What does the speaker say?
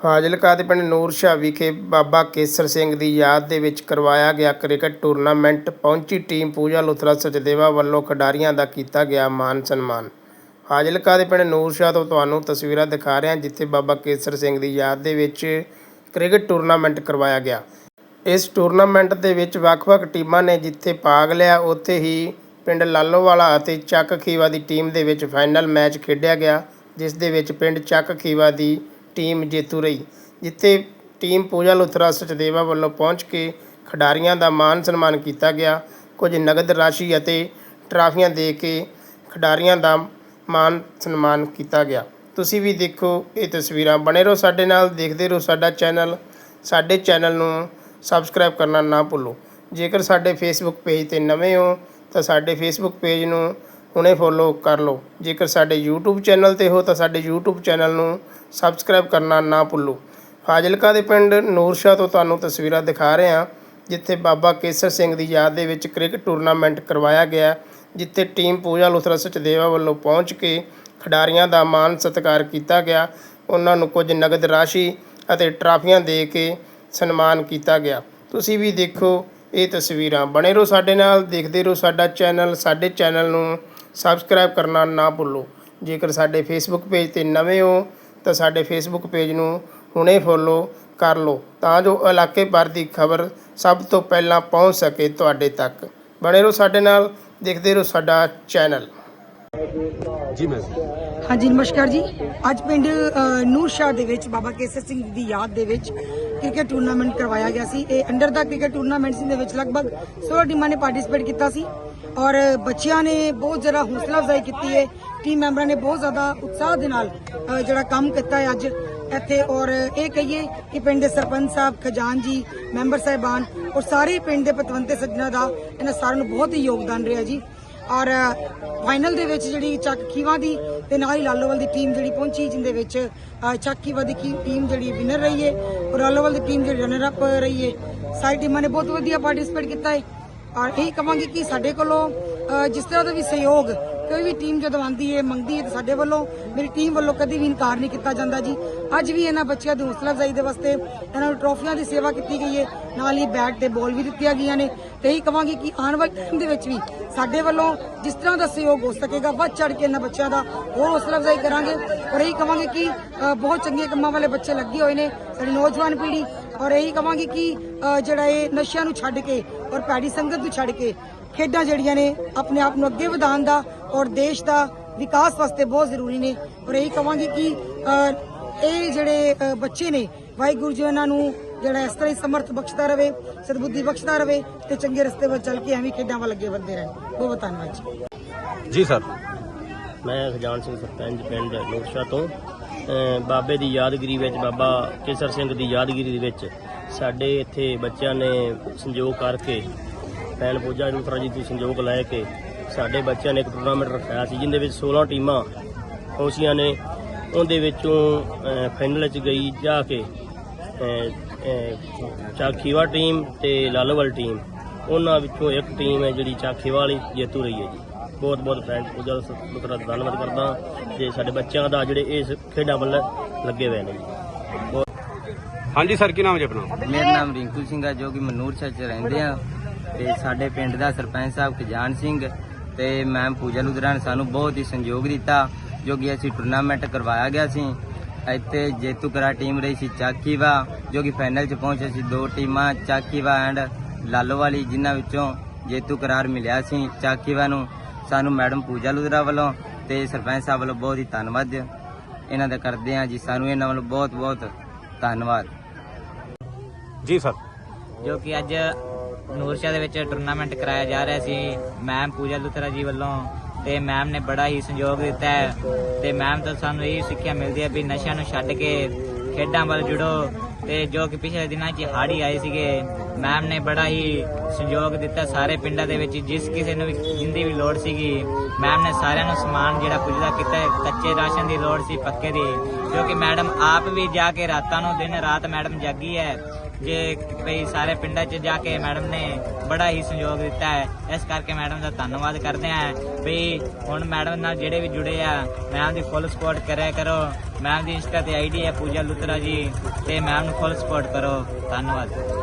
ਫਾਜ਼ਿਲਕਾ ਦੇ ਪਿੰਡ ਨੂਰਸ਼ਾਹ ਵਿਖੇ ਬਾਬਾ ਕੇਸਰ ਸਿੰਘ ਦੀ ਯਾਦ ਦੇ ਵਿੱਚ ਕਰਵਾਇਆ ਗਿਆ ਕ੍ਰਿਕਟ ਟੂਰਨਾਮੈਂਟ, ਪਹੁੰਚੀ ਟੀਮ ਪੂਜਾ ਲੁਥਰਾ ਸਚਦੇਵਾ ਵੱਲੋਂ ਖਿਡਾਰੀਆਂ ਦਾ ਕੀਤਾ ਗਿਆ ਮਾਨ ਸਨਮਾਨ। ਫਾਜ਼ਿਲਕਾ ਦੇ ਪਿੰਡ ਨੂਰਸ਼ਾਹ ਤੋਂ ਤੁਹਾਨੂੰ ਤਸਵੀਰਾਂ ਦਿਖਾ ਰਹੇ ਹਾਂ, ਜਿੱਥੇ ਬਾਬਾ ਕੇਸਰ ਸਿੰਘ ਦੀ ਯਾਦ ਦੇ ਵਿੱਚ ਕ੍ਰਿਕਟ ਟੂਰਨਾਮੈਂਟ ਕਰਵਾਇਆ ਗਿਆ। ਇਸ ਟੂਰਨਾਮੈਂਟ ਦੇ ਵਿੱਚ ਵੱਖ-ਵੱਖ ਟੀਮਾਂ ਨੇ ਜਿੱਥੇ ਭਾਗ ਲਿਆ, ਉੱਥੇ ਹੀ ਪਿੰਡ ਲਾਲੋਵਾਲਾ ਅਤੇ ਚੱਕ ਖੀਵਾ ਦੀ ਟੀਮ ਦੇ ਵਿੱਚ ਫਾਈਨਲ ਮੈਚ ਖੇਡਿਆ ਗਿਆ, ਜਿਸ ਦੇ ਵਿੱਚ ਪਿੰਡ ਚੱਕ ਖੀਵਾ ਦੀ ਟੀਮ ਜੇਤੂ ਰਹੀ, ਜਿੱਥੇ ਟੀਮ ਪੂਜਾ ਲੁਥਰਾ ਸਚਦੇਵਾ ਵੱਲੋਂ ਪਹੁੰਚ ਕੇ ਖਿਡਾਰੀਆਂ ਦਾ ਮਾਨ ਸਨਮਾਨ ਕੀਤਾ ਗਿਆ। ਕੁਝ ਨਗਦ ਰਾਸ਼ੀ ਅਤੇ ਟਰਾਫੀਆਂ ਦੇ ਕੇ ਖਿਡਾਰੀਆਂ ਦਾ ਮਾਨ ਸਨਮਾਨ ਕੀਤਾ ਗਿਆ। ਤੁਸੀਂ ਵੀ ਦੇਖੋ ਇਹ ਤਸਵੀਰਾਂ। ਬਣੇ ਰਹੋ ਸਾਡੇ ਨਾਲ, ਦੇਖਦੇ ਰਹੋ ਸਾਡਾ ਚੈਨਲ। ਸਾਡੇ ਚੈਨਲ ਨੂੰ ਸਬਸਕ੍ਰਾਈਬ ਕਰਨਾ ਨਾ ਭੁੱਲੋ। ਜੇਕਰ ਸਾਡੇ ਫੇਸਬੁੱਕ ਪੇਜ ਤੇ ਨਵੇਂ ਹੋ, ਤਾਂ ਸਾਡੇ ਫੇਸਬੁੱਕ ਪੇਜ ਨੂੰ ਹੁਣੇ ਫੋਲੋ ਕਰ ਲਓ। ਜੇਕਰ ਸਾਡੇ YouTube ਚੈਨਲ ਤੇ ਹੋ ਤਾਂ ਸਾਡੇ YouTube ਚੈਨਲ ਨੂੰ ਸਬਸਕ੍ਰਾਈਬ ਕਰਨਾ ਨਾ ਭੁੱਲੋ। ਫਾਜ਼ਿਲਕਾ ਦੇ ਪਿੰਡ ਨੂਰਸ਼ਾਹ ਤੋਂ ਤੁਹਾਨੂੰ ਤਸਵੀਰਾਂ ਦਿਖਾ ਰਹੇ ਹਾਂ, ਜਿੱਥੇ ਬਾਬਾ ਕੇਸਰ ਸਿੰਘ ਦੀ ਯਾਦ ਦੇ ਵਿੱਚ ਕ੍ਰਿਕਟ ਟੂਰਨਾਮੈਂਟ ਕਰਵਾਇਆ ਗਿਆ, ਜਿੱਥੇ ਟੀਮ ਪੂਜਾ ਲੁਥਰਾ ਸਚਦੇਵਾ ਵੱਲੋਂ ਪਹੁੰਚ ਕੇ ਖਿਡਾਰੀਆਂ ਦਾ ਮਾਨ ਸਤਿਕਾਰ ਕੀਤਾ ਗਿਆ। ਉਹਨਾਂ ਨੂੰ ਕੁਝ ਨਗਦ ਰਾਸ਼ੀ ਅਤੇ ਟਰਾਫੀਆਂ ਦੇ ਕੇ ਸਨਮਾਨ ਕੀਤਾ ਗਿਆ। ਤੁਸੀਂ ਵੀ ਦੇਖੋ ਇਹ ਤਸਵੀਰਾਂ। ਬਣੇ ਰਹੋ ਸਾਡੇ ਨਾਲ, ਦੇਖਦੇ ਰਹੋ ਸਾਡਾ ਚੈਨਲ ਸਾਡੇ ਚੈਨਲ ਨੂੰ ਸਬਸਕ੍ਰਾਈਬ ਕਰਨਾ ਨਾ ਭੁੱਲੋ। ਜੇਕਰ ਸਾਡੇ ਫੇਸਬੁੱਕ ਪੇਜ ਤੇ ਨਵੇਂ ਹੋ ਤਾਂ ਸਾਡੇ ਫੇਸਬੁੱਕ ਪੇਜ ਨੂੰ ਹੁਣੇ ਫੋਲੋ ਕਰ ਲਓ ਤਾਂ ਜੋ ਇਲਾਕੇ ਭਰ ਦੀ ਖਬਰ ਸਭ ਤੋਂ ਪਹਿਲਾਂ ਪਹੁੰਚ ਸਕੇ ਤੁਹਾਡੇ ਤੱਕ। ਬਣੇ ਰਹੋ ਸਾਡੇ ਨਾਲ ਦੇਖਦੇ ਰਹੋ ਸਾਡਾ ਚੈਨਲ ਜੀ ਮੈਂ ਹਾਂਜੀ ਨਮਸਕਾਰ ਜੀ। ਅੱਜ ਪਿੰਡ ਨੂਰ ਸ਼ਾਹ ਦੇ ਵਿੱਚ ਬਾਬਾ ਕੇਸਰ ਸਿੰਘ ਦੀ ਯਾਦ ਦੇ ਵਿੱਚ ਕ੍ਰਿਕਟ ਟੂਰਨਾਮੈਂਟ ਕਰਵਾਇਆ ਗਿਆ ਸੀ। ਇਹ ਅੰਡਰ ਦਾ ਕ੍ਰਿਕਟ ਟੂਰਨਾਮੈਂਟ ਸੀ ਦੇ ਵਿੱਚ ਲਗਭਗ 16 ਟੀਮਾਂ ਨੇ ਪਾਰਟਿਸਿਪੇਟ ਕੀਤਾ ਸੀ। ਔਰ ਬੱਚਿਆਂ ਨੇ ਬਹੁਤ ਜ਼ਿਆਦਾ ਹੌਸਲਾ ਅਫਜ਼ਾਈ ਕੀਤੀ ਹੈ। ਟੀਮ ਮੈਂਬਰਾਂ ਨੇ ਬਹੁਤ ਜ਼ਿਆਦਾ ਉਤਸ਼ਾਹ ਦੇ ਨਾਲ ਜਿਹੜਾ ਕੰਮ ਕੀਤਾ ਹੈ ਅੱਜ ਇੱਥੇ। ਔਰ ਇਹ ਕਹੀਏ ਕਿ ਪਿੰਡ ਦੇ ਸਰਪੰਚ ਸਾਹਿਬ ਖਜ਼ਾਨ ਜੀ, ਮੈਂਬਰ ਸਾਹਿਬਾਨ ਔਰ ਸਾਰੇ ਪਿੰਡ ਦੇ ਪਤਵੰਤੇ ਸੱਜਣਾ ਦਾ ਇਹਨਾਂ ਸਾਰਿਆਂ ਨੂੰ ਬਹੁਤ ਹੀ ਯੋਗਦਾਨ ਰਿਹਾ ਜੀ। ਔਰ ਫਾਈਨਲ ਦੇ ਵਿੱਚ ਜਿਹੜੀ ਚੱਕ ਖੀਵਾ ਦੀ ਤੇ ਨਾਲ ਹੀ ਲਾਲੋਵਾਲ ਦੀ ਟੀਮ ਜਿਹੜੀ ਪਹੁੰਚੀ, ਜਿੰਦੇ ਵਿੱਚ ਚੱਕ ਖੀਵਾ ਦੀ ਕੀ- ਟੀਮ ਜਿਹੜੀ ਵਿਨਰ ਰਹੀ ਹੈ। ਔਰ ਲਾਲੋਵਾਲ ਦੀ ਟੀਮ ਜਿਹੜੀ ਰਨਰ ਅਪ ਰਹੀ ਹੈ। ਸਾਰੀ ਟੀਮਾਂ ਨੇ ਬਹੁਤ ਵਧੀਆ ਪਾਰਟਿਸਿਪੇਟ ਕੀਤਾ ਹੈ। ਔਰ ਇਹ ਕਹਾਂਗੇ ਕਿ ਸਾਡੇ ਕੋਲੋਂ ਜਿਸ ਤਰ੍ਹਾਂ ਦਾ ਵੀ ਸਹਿਯੋਗ, ਕੋਈ ਵੀ ਟੀਮ ਜਦੋਂ ਆਉਂਦੀ ਹੈ ਮੰਗਦੀ ਹੈ ਤੇ ਸਾਡੇ ਵੱਲੋਂ, ਮੇਰੀ ਟੀਮ ਵੱਲੋਂ ਕਦੀ ਵੀ ਇਨਕਾਰ ਨਹੀਂ ਕੀਤਾ ਜਾਂਦਾ ਜੀ। ਅੱਜ ਵੀ ਇਹਨਾਂ ਬੱਚਿਆਂ ਦੀ ਹੌਸਲਾ ਅਫਜ਼ਾਈ ਦੇ ਵਾਸਤੇ ਇਹਨਾਂ ਨੂੰ ਟਰੋਫੀਆਂ ਦੀ ਸੇਵਾ ਕੀਤੀ ਗਈ ਹੈ ਨਾਲ ਹੀ ਬੈਟ ਤੇ ਬੋਲ ਵੀ ਦਿੱਤੀਆਂ ਗਈਆਂ ਨੇ। ਤੇ ਇਹੀ ਕਵਾਂਗੇ ਕਿ ਆਉਣ ਵਾਲੇ ਟਾਈਮ ਦੇ ਵਿੱਚ ਵੀ ਸਾਡੇ ਵੱਲੋਂ ਜਿਸ ਤਰ੍ਹਾਂ ਦਾ ਸਹਿਯੋਗ ਹੋ ਸਕੇਗਾ, ਵੱਧ ਚੜ ਕੇ ਇਹਨਾਂ ਬੱਚਿਆਂ ਦਾ ਹੋਰ ਹੌਸਲਾ ਅਫਜ਼ਾਈ ਕਰਾਂਗੇ। ਔਰ ਇਹੀ ਕਵਾਂਗੇ ਕਿ ਬਹੁਤ ਚੰਗੇ ਕੰਮਾਂ ਵਾਲੇ ਬੱਚੇ ਲੱਗੇ ਹੋਏ ਨੇ ਸਾਡੀ ਨੌਜਵਾਨ ਪੀੜ੍ਹੀ। ਔਰ ਇਹੀ ਕਵਾਂਗੇ ਕਿ ਜਿਹੜਾ ਇਹ ਨਸ਼ਿਆਂ ਨੂੰ ਛੱਡ ਕੇ ਔਰ ਭੈੜੀ ਸੰਗਤ ਨੂੰ ਛੱਡ ਕੇ ਖੇਡਾਂ ਜਿਹੜੀਆਂ ਨੇ ਆਪਣੇ ਆਪ ਨੂੰ ਅੱਗੇ ਵਧਾਉਣ ਦਾ ਔਰ ਦੇਸ਼ ਦਾ ਵਿਕਾਸ ਵਾਸਤੇ ਬਹੁਤ ਜ਼ਰੂਰੀ ਨੇ। ਔਰ ਇਹੀ ਕਵਾਂਗੇ ਕਿ ਇਹ ਜਿਹੜੇ ਬੱਚੇ ਨੇ, ਵਾਹਿਗੁਰੂ ਜੀ ਇਹਨਾਂ ਨੂੰ ਜਿਹੜਾ ਇਸ ਤਰ੍ਹਾਂ ਹੀ ਸਮਰਥ ਬਖਸ਼ਦਾ ਰਵੇ, ਸਦਬੁੱਧੀ ਬਖਸ਼ਦਾ ਰਵੇ ਤੇ ਚੰਗੇ ਰਸਤੇ ਵੱਲ ਚੱਲ ਕੇ ਐਵੇਂ ਖੇਡਾਂ ਵੱਲ ਅੱਗੇ ਵਧਦੇ ਰਹਿਣ। ਬਹੁਤ ਬਹੁਤ ਧੰਨਵਾਦ ਜੀ। ਜੀ ਸਰ, ਮੈਂ ਖਜਾਨ ਸਿੰਘ ਸਰਪੰਚ ਪਿੰਡ ਲੋਕਸ਼ਾ ਤੋਂ ਬਾਬੇ ਦੀ ਯਾਦਗਿਰੀ ਵਿੱਚ, ਬਾਬਾ ਕੇਸਰ ਸਿੰਘ ਦੀ ਯਾਦਗਿਰੀ ਦੇ ਵਿੱਚ ਸਾਡੇ ਇੱਥੇ ਬੱਚਿਆਂ ਨੇ ਸੰਯੋਗ ਕਰਕੇ ਪੈਨ ਪੂਜਾ ਰੂਤਰਾ ਜੀ ਦੀ ਸੰਯੋਗ ਲੈ ਕੇ ਸਾਡੇ ਬੱਚਿਆਂ ਨੇ ਇੱਕ ਟੂਰਨਾਮੈਂਟ ਰੱਖਿਆ ਸੀ, ਜਿੰਦੇ ਵਿੱਚ 16 ਟੀਮਾਂ ਪਹੁੰਚੀਆਂ ਨੇ, ਉਹਦੇ ਵਿੱਚੋਂ ਫਾਈਨਲ 'ਚ ਗਈ ਜਾ ਕੇ ਚਾਖੀਵਾ ਟੀਮ ਤੇ ਲਾਲੋਵਾਲ ਟੀਮ ਉਹਨਾਂ ਵਿੱਚੋਂ ਇੱਕ ਟੀਮ ਹੈ ਜਿਹੜੀ ਚਾਖੀਵਾ ਵਾਲੀ ਜੇਤੂ ਰਹੀ ਹੈ ਜੀ। ਬਹੁਤ ਬਹੁਤ ਫਰੈਂਡ ਪੂਜਾ ਦਾ ਧੰਨਵਾਦ ਕਰਦਾ, ਜੇ ਸਾਡੇ ਬੱਚਿਆਂ ਦਾ ਜਿਹੜੇ ਇਸ ਖੇਡਾਂ ਵੱਲ ਲੱਗੇ ਹੋਏ ਨੇ ਜੀ। ਬਹੁਤ ਹਾਂਜੀ ਸਰ, ਕੀ ਨਾਮ ਜੀ ਆਪਣਾ? ਮੇਰਾ ਨਾਮ ਰਿੰਕੂ ਸਿੰਘ ਆ, ਜੋ ਕਿ ਮਨੂਰ ਸ਼ਹਿਰ ਚ ਰਹਿੰਦੇ ਆ। ਤੇ ਸਾਡੇ ਪਿੰਡ ਦਾ ਸਰਪੰਚ ਸਾਹਿਬ ਖਜਾਨ ਸਿੰਘ ਤੇ ਮੈਮ ਪੂਜਾ ਲੁਧਰਾ ਨੇ ਸਾਨੂੰ ਬਹੁਤ ਹੀ ਸੰਯੋਗ ਦਿੱਤਾ, ਜੋ ਕਿ ਅਸੀਂ ਟੂਰਨਾਮੈਂਟ ਕਰਵਾਇਆ ਗਿਆ ਸੀ। ਇੱਥੇ ਜੇਤੂ ਕਰਾ ਟੀਮ ਰਹੀ ਸੀ ਚਾਕੀਵਾ, ਜੋ ਕਿ ਫਾਈਨਲ ਚ ਪਹੁੰਚੇ ਸੀ ਦੋ ਟੀਮਾਂ, ਚਾਕੀਵਾ ਐਂਡ ਲਾਲੋਵਾਲੀ, ਜਿਨ੍ਹਾਂ ਵਿੱਚੋਂ ਜੇਤੂ ਕਰਾਰ ਮਿਲਿਆ ਸੀ ਚਾਕੀਵਾ ਨੂੰ। ਸਾਨੂੰ ਮੈਡਮ ਪੂਜਾ ਲੁਧਰਾ ਵੱਲੋਂ ਤੇ ਸਰਪੰਚ ਸਾਹਿਬ ਵੱਲੋਂ ਬਹੁਤ ਹੀ ਧੰਨਵਾਦ। ਇਹਨਾਂ ਦਾ ਕਰਦੇ ਹਾਂ ਜੀ, ਸਾਨੂੰ ਇਹਨਾਂ ਵੱਲੋਂ ਬਹੁਤ ਬਹੁਤ ਧੰਨਵਾਦ। ਜੀ ਸਰ। ਜੋ ਕਿ ਅੱਜ ਨੂਰਸ਼ਾ ਦੇ ਵਿੱਚ ਟੂਰਨਾਮੈਂਟ ਕਰਾਇਆ ਜਾ ਰਿਹਾ ਸੀ। ਮੈਮ ਪੂਜਾ ਲੁਥਰਾ ਜੀ ਵੱਲੋਂ ਤੇ ਮੈਮ ਨੇ ਬੜਾ ਹੀ ਸੰਯੋਗ ਦਿੱਤਾ ਹੈ। ਤੇ ਮੈਮ ਤੋਂ ਸਾਨੂੰ ਇਹ ਸਿੱਖਿਆ ਮਿਲਦੀ ਹੈ ਵੀ ਨਸ਼ਿਆਂ ਨੂੰ ਛੱਡ ਕੇ ਖੇਡਾਂ ਵੱਲ ਜੁੜੋ। ਤੇ ਜੋ ਕਿ ਪਿਛਲੇ ਦਿਨਾਂ 'ਚ ਹਾੜੀ ਆਏ ਸੀਗੇ ਮੈਮ ਨੇ ਬੜਾ ਹੀ ਸੰਯੋਗ ਦਿੱਤਾ ਸਾਰੇ ਪਿੰਡਾਂ ਦੇ ਵਿੱਚ। ਜਿਸ ਕਿਸੇ ਨੂੰ ਵੀ, ਜਿੰਦੀ ਵੀ ਲੋੜ ਸੀਗੀ ਮੈਮ ਨੇ ਸਾਰਿਆਂ ਨੂੰ ਸਮਾਨ ਜਿਹੜਾ ਪੁੱਜਦਾ ਕੀਤਾ ਕੱਚੇ ਰਾਸ਼ਨ ਦੀ ਲੋੜ ਸੀ, ਪੱਕੇ ਦੀ। ਜੋ ਕਿ ਮੈਡਮ ਆਪ ਵੀ ਜਾ ਕੇ ਰਾਤਾਂ ਨੂੰ ਦਿਨ ਰਾਤ ਮੈਡਮ ਜਾਗੀ ਹੈ। ਜੇ ਭਈ ਸਾਰੇ ਪਿੰਡਾਂ 'ਚ ਜਾ ਕੇ ਮੈਡਮ ਨੇ ਬੜਾ ਹੀ ਸਹਿਯੋਗ ਦਿੱਤਾ ਹੈ। ਇਸ ਕਰਕੇ ਮੈਡਮ ਦਾ ਧੰਨਵਾਦ ਕਰਦੇ ਹਾਂ। ਵੀ ਹੁਣ ਮੈਡਮ ਨਾਲ ਜਿਹੜੇ ਵੀ ਜੁੜੇ ਆ, ਮੈਮ ਦੀ ਫੁੱਲ ਸਪੋਰਟ ਕਰਿਆ ਕਰੋ। ਮੈਮ ਦੀ ਇੰਸਟਾ ਤੇ ਆਈਡੀ ਹੈ ਪੂਜਾ ਲੁਤਰਾ ਜੀ। ਤੇ ਮੈਮ ਨੂੰ ਫੁੱਲ ਸਪੋਰਟ ਕਰੋ। ਧੰਨਵਾਦ।